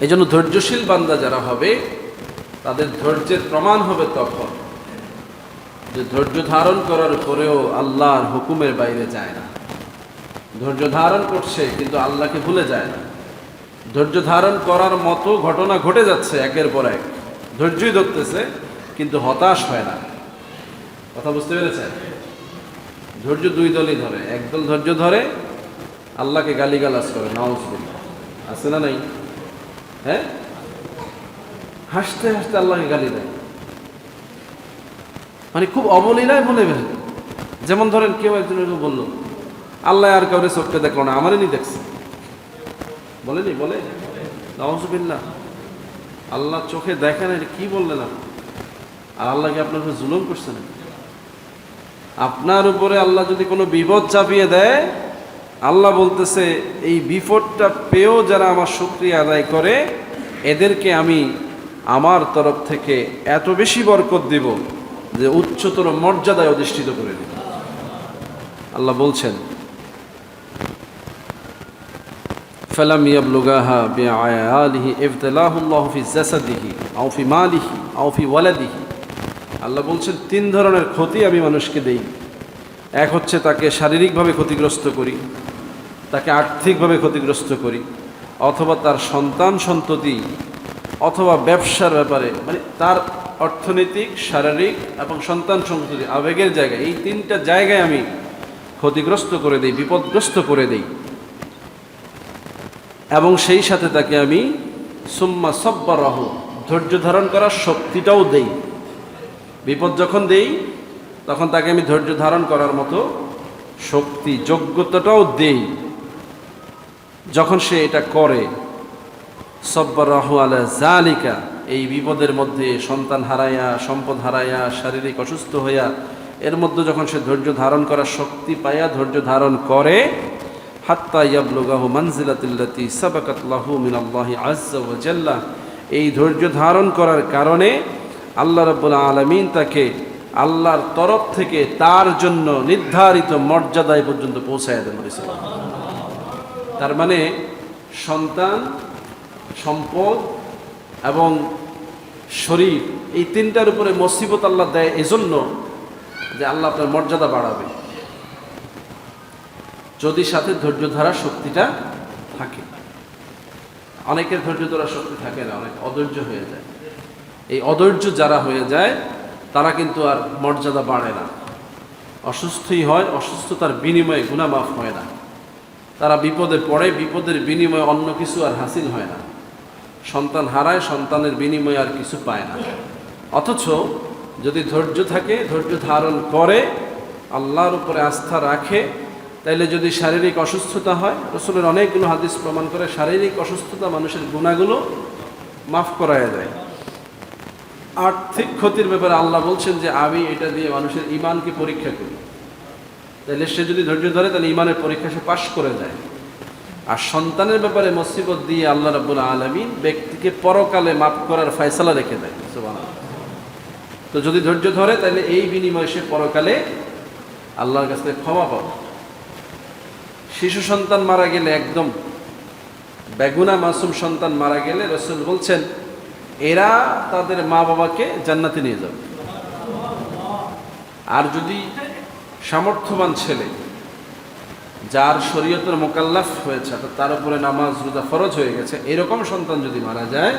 এই জন্য ধৈর্যশীল বান্দা যারা হবে, তাদের ধৈর্যের প্রমাণ হবে তখন। যে ধৈর্য ধারণ করার পরেও আল্লাহর হুকুমের বাইরে যায় না। ধৈর্য ধারণ করছে, কিন্তু আল্লাহকে ভুলে যায় না। ধৈর্য ধারণ করার মতো ঘটনা ঘটে যাচ্ছে একের পর এক। ধৈর্যই ধরতেছে, কিন্তু হতাশ হয় না। কথা বুঝতে পেরেছেন? ধৈর্য দুই দলই ধরে। একদল ধৈর্য ধরে, আল্লাহকে গালিগালাজ করে নাউজ আছে না নাই? হ্যাঁ? হাসতে হাসতে আল্লাহকে গালি দেয়। মানে খুব অবলীলায় বলে বের যেমন ধরেন কেউ একজন বলল, আল্লাহ আর কাউরে চোখটা দেখল না আমারই নি দেখছে। বলেনি? বলে? নওয়াজবিল্লাহ আল্লাহ চোখে দেখেন এটা কি বললেন আপনি আর আল্লাহকে আপনার উপরে জুলুম করছেন আপনার উপরে আল্লাহ যদি কোনো বিপদ চাপিয়ে দেয় আল্লাহ বলতেছে, এই বিপদটা পেয়েও যারা আমার শুক্রিয়া আদায় করে, এদেরকে আমি আমার তরফ থেকে এত বেশি বরকত দিব যে উচ্চতর মর্যাদায় অধিষ্ঠিত করে দেব। আল্লাহ বলছেন, ফেলাম ইয়াবলুগাহা বে আয়ালিহি ইফতলাহুল্লাহফি জাসাদিহি আউফি মালিহি আউফি ওয়ালাদিহি। আল্লাহ বলছেন, তিন ধরনের ক্ষতি আমি মানুষকে দেই। এক হচ্ছে তাকে শারীরিকভাবে ক্ষতিগ্রস্ত করি তাকে আর্থিকভাবে ক্ষতিগ্রস্ত করি, অথবা তার সন্তান সন্ততি, অথবা ব্যবসার ব্যাপারে মানে তার অর্থনৈতিক, শারীরিক এবং সন্তান সন্ততি আবেগের জায়গায়, এই তিনটা জায়গায় আমি ক্ষতিগ্রস্ত করে দিই, বিপদগ্রস্ত করে দিই। এবং সেই সাথে তাকে আমি সুম্মা সব্বার রাহু ধৈর্য ধারণ করার শক্তিটাও দেই। বিপদ যখন দেই, তখন তাকে আমি ধৈর্য ধারণ করার মতো শক্তি, যোগ্যতাটাও দেই। যখন সে এটা করে সব্বার রাহু আলা জালিকা এই বিপদের মধ্যে সন্তান হারাইয়া সম্পদ হারাইয়া শারীরিক অসুস্থ হইয়া, এর মধ্যে যখন সে ধৈর্য ধারণ করার শক্তি পাইয়া ধৈর্য ধারণ করে, হাত্তা ইয়াবলুগাহু মানজিলাতিল্লাতি সাবাকাত লাহু মিনাল্লাহি আজ্জা ওয়া জাল্লা, এই ধৈর্য ধারণ করার কারণে আল্লাহ রাব্বুল আলামিন তাকে আল্লাহর তরফ থেকে তার জন্য নির্ধারিত মর্যাদায় পর্যন্ত পৌঁছায় দেন। তার মানে সন্তান, সম্পদ এবং শরীর, এই তিনটার উপরে মসিবত আল্লাহ দেয় এজন্য যে আল্লাহ আপনার মর্যাদা বাড়াবে। যদি সাথে ধৈর্য ধরার শক্তিটা থাকে। অনেকের ধৈর্য ধরার শক্তি থাকে না, অনেক অধৈর্য হয়ে যায়। এই অধৈর্য যারা হয়ে যায়, তারা কিন্তু আর মর্যাদা বাড়ে না। অসুস্থই হয়, অসুস্থতার বিনিময়ে গুণামাফ হয় না। তারা বিপদে পড়ে বিপদের বিনিময়ে অন্য কিছু আর হাসিল হয় না। সন্তান হারায়, সন্তানের বিনিময়ে আর কিছু পায় না। অথচ যদি ধৈর্য থাকে, ধৈর্য ধারণ করে, আল্লাহর উপরে আস্থা রাখে, তাইলে যদি শারীরিক অসুস্থতা হয়, রসুলের অনেকগুলো হাদিস প্রমাণ করে শারীরিক অসুস্থতা মানুষের গুণাগুলো মাফ করায় দেয়। আর্থিক ক্ষতির ব্যাপারে আল্লাহ বলছেন যে, আমি এটা দিয়ে মানুষের ইমানকে পরীক্ষা করি। তাহলে সে যদি ধৈর্য ধরে তাহলে ইমানের পরীক্ষা সে পাশ করে যায়। আর সন্তানের ব্যাপারে মুসিবত দিয়ে আল্লাহ রাবুল আলমিন ব্যক্তিকে পরকালে মাফ করার ফয়সালা রেখে দেয়। তো যদি ধৈর্য ধরে তাহলে এই বিনিময়ে সে পরকালে আল্লাহর কাছ থেকে ক্ষমা পাবে। শিশু সন্তান মারা গেলে একদম বেগুনা মাসুম সন্তান মারা গেলে রসুল বলছেন, এরা তাদের মা বাবাকে জান্নাতে নিয়ে যাবে। আর যদি সামর্থ্যবান ছেলে, যার শরীয়তের মোকাল্লাফ হয়েছে, অর্থাৎ তার উপরে নামাজ, রোজা ফরজ হয়ে গেছে, এরকম সন্তান যদি মারা যায়,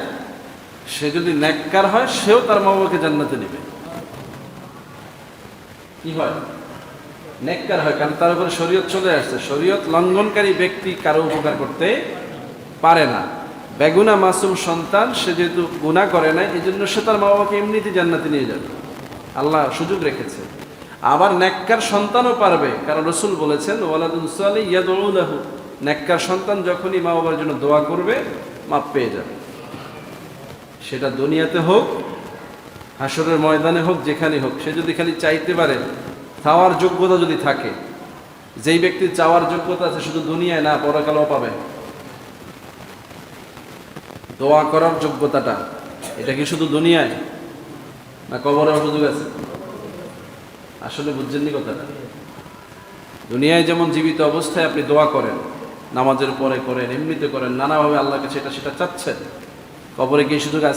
সে যদি ন্যাক্কার হয়, সেও তার মা বাবাকে জান্নাতে নেবে। কি হয়? নেককার হয়, কারণ তার উপরে শরীয়ত চলে আসছে। শরীয়ত লঙ্ঘনকারী ব্যক্তি কারও উপকার করতে পারে না। বেগুনা মাসুম সন্তান, সে যেহেতু গুণা করে না এই জন্য সে তার মা বাবাকে এমনিতে জান্নাতে নিয়ে যাবে। আল্লাহ সুযোগ রেখেছে। আবার নেককার সন্তানও পারবে। কারণ রসুল বলেছেন ওয়ালাদুল সালি ইয়াদুল্লাহু নেককার সন্তান যখনই মা বাবার জন্য দোয়া করবে, মাপ পেয়ে যাবে। সেটা দুনিয়াতে হোক হাসরের ময়দানে হোক, যেখানে হোক, সে যদি খালি চাইতে পারে, চাওয়ার যোগ্যতা যদি থাকে, যেই ব্যক্তির চাওয়ার যোগ্যতা আছে, শুধু দুনিয়ায় না, পরকালেও পাবে। দোয়া করার যোগ্যতাটা, এটা কি শুধু দুনিয়ায়? না কবরেও সুযোগ আছে? আসলে বুঝছেননি কথাটা? দুনিয়ায় যেমন জীবিত অবস্থায় আপনি দোয়া করেন, নামাজের পরে করেন, এমনিতে করেন, নানাভাবে আল্লাহকে সেটা সেটা চাচ্ছেন। কবরে গিয়ে আছে